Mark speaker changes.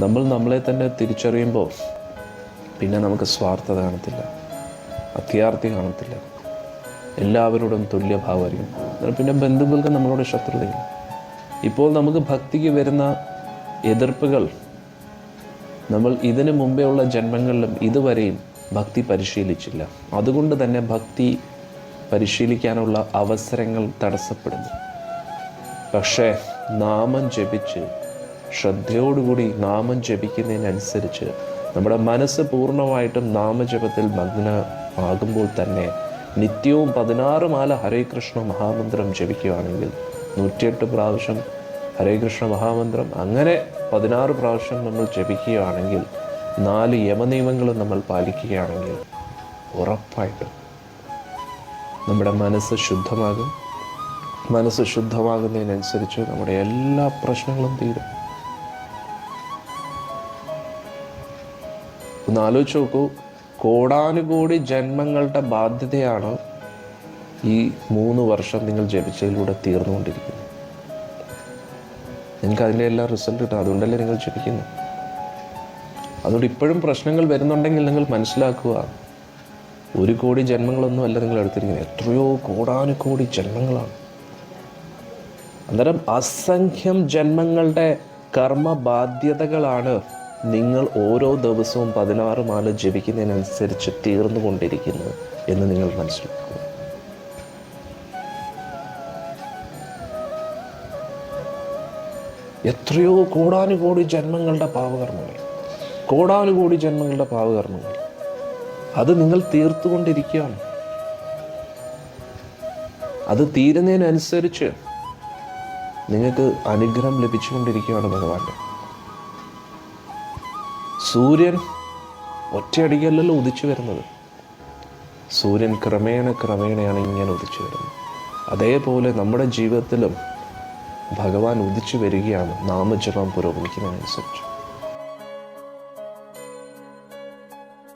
Speaker 1: നമ്മൾ നമ്മളെ തന്നെ തിരിച്ചറിയുമ്പോൾ പിന്നെ നമുക്ക് സ്വാർത്ഥത കാണത്തില്ല അത്യാർത്ഥി കാണത്തില്ല. എല്ലാവരോടും തുല്യഭാവമായിരിക്കും പിന്നെ ബന്ധുക്കൾക്ക് നമ്മളോട് ശത്രുതയില്ല. ഇപ്പോൾ നമുക്ക് ഭക്തിക്ക് വരുന്ന എതിർപ്പുകൾ നമ്മൾ ഇതിനു മുമ്പേ ഉള്ള ജന്മങ്ങളിലും ഇതുവരെയും ഭക്തി പരിശീലിച്ചില്ല. അതുകൊണ്ട് തന്നെ ഭക്തി പരിശീലിക്കാനുള്ള അവസരങ്ങൾ തടസ്സപ്പെടുന്നു. പക്ഷേ നാമം ജപിച്ച് ശ്രദ്ധയോടുകൂടി നാമം ജപിക്കുന്നതിനനുസരിച്ച് നമ്മുടെ മനസ്സ് പൂർണമായിട്ടും നാമജപത്തിൽ മഗ്നമാകുമ്പോൾ തന്നെ നിത്യവും പതിനാറ് മാല ഹരേ കൃഷ്ണ മഹാമന്ത്രം ജപിക്കുകയാണെങ്കിൽ നൂറ്റിയെട്ട് പ്രാവശ്യം ഹരേ കൃഷ്ണ മഹാമന്ത്രം അങ്ങനെ പതിനാറ് പ്രാവശ്യം നമ്മൾ ജപിക്കുകയാണെങ്കിൽ നാല് യമനിയമങ്ങളും നമ്മൾ പാലിക്കുകയാണെങ്കിൽ ഉറപ്പായിട്ടും നമ്മുടെ മനസ്സ് ശുദ്ധമാകും. മനസ്സ് ശുദ്ധമാകുന്നതിനനുസരിച്ച് നമ്മുടെ എല്ലാ പ്രശ്നങ്ങളും തീരും. ഒന്ന് ആലോചിച്ച് നോക്കൂ. കോടാനുകോടി ജന്മങ്ങളുടെ ബാധ്യതയാണ് ഈ മൂന്ന് വർഷം നിങ്ങൾ ജപിച്ചതിലൂടെ തീർന്നുകൊണ്ടിരിക്കുന്നത്. നിങ്ങൾക്ക് അതിന്റെ എല്ലാം റിസൾട്ട് കിട്ടും. അതുകൊണ്ടല്ലേ നിങ്ങൾ ജപിക്കുന്നു. അതുകൊണ്ട് ഇപ്പോഴും പ്രശ്നങ്ങൾ വരുന്നുണ്ടെങ്കിൽ നിങ്ങൾ മനസ്സിലാക്കുക ഒരു കോടി ജന്മങ്ങളൊന്നും അല്ല നിങ്ങൾ എടുത്തിരിക്കുന്നത്. എത്രയോ കോടാനുകോടി ജന്മങ്ങളാണ്. അന്നേരം അസംഖ്യം ജന്മങ്ങളുടെ കർമ്മ ബാധ്യതകളാണ് നിങ്ങൾ ഓരോ ദിവസവും പതിനാറ് മാല ജപിക്കുന്നതിനനുസരിച്ച് തീർന്നുകൊണ്ടിരിക്കുന്നത് എന്ന് നിങ്ങൾ മനസ്സിലാക്കുക. എത്രയോ കോടാനുകോടി ജന്മങ്ങളുടെ പാവകർമ്മങ്ങൾ കോടാനുകോടി ജന്മങ്ങളുടെ പാവകർമ്മങ്ങൾ അത് നിങ്ങൾ തീർത്തുകൊണ്ടിരിക്കുകയാണ്. അത് തീരുന്നതിനനുസരിച്ച് നിങ്ങൾക്ക് അനുഗ്രഹം ലഭിച്ചുകൊണ്ടിരിക്കുകയാണ് ഭഗവാന്റെ സൂര്യൻ ഒറ്റയടിക്കല്ലല്ലോ ഉദിച്ചു വരുന്നത്. സൂര്യൻ ക്രമേണ ക്രമേണയാണ് ഇങ്ങനെ ഉദിച്ചു വരുന്നത്. അതേപോലെ നമ്മുടെ ജീവിതത്തിലും ഭഗവാൻ ഉദിച്ചു വരികയാണ് നാമജപം പുരോഗമിക്കുന്നതിനനുസരിച്ച്.